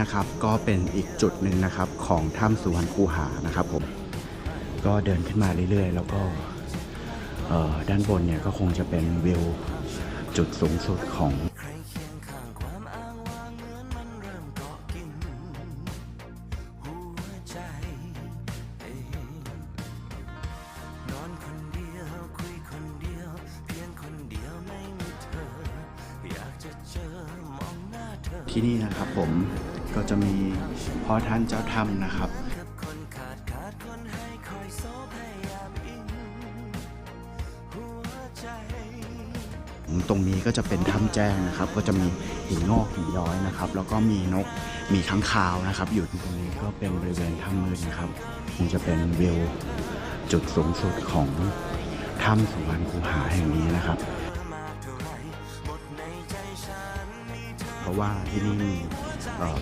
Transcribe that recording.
นะครับก็เป็นอีกจุดหนึ่งนะครับของถ้ำสุวรรณคูหานะครับผมก็เดินขึ้นมาเรื่อยๆ แล้วก็ด้านบนเนี่ยก็คงจะเป็นวิวจุดสูงสุดของที่นี่นะครับผม ก็จะมีพ่อท่านเจ้าถ้ำนะครับตรงนี้ก็จะเป็นถ้ำแจ้งนะครับ ก็จะมีหินงอกหินย้อยนะครับ แล้วก็มีนกมีค้างคาวนะครับอยู่ตรงนี้ก็เป็นบริเวณถ้ำมืดนะครับคงจะเป็นวิวจุดสูงสุดของถ้ำสุวรรณคูหาแห่งนี้นะครับเท่าไรหมดในใจฉันมีเธอเพราะว่าที่นี่มีเอ่อ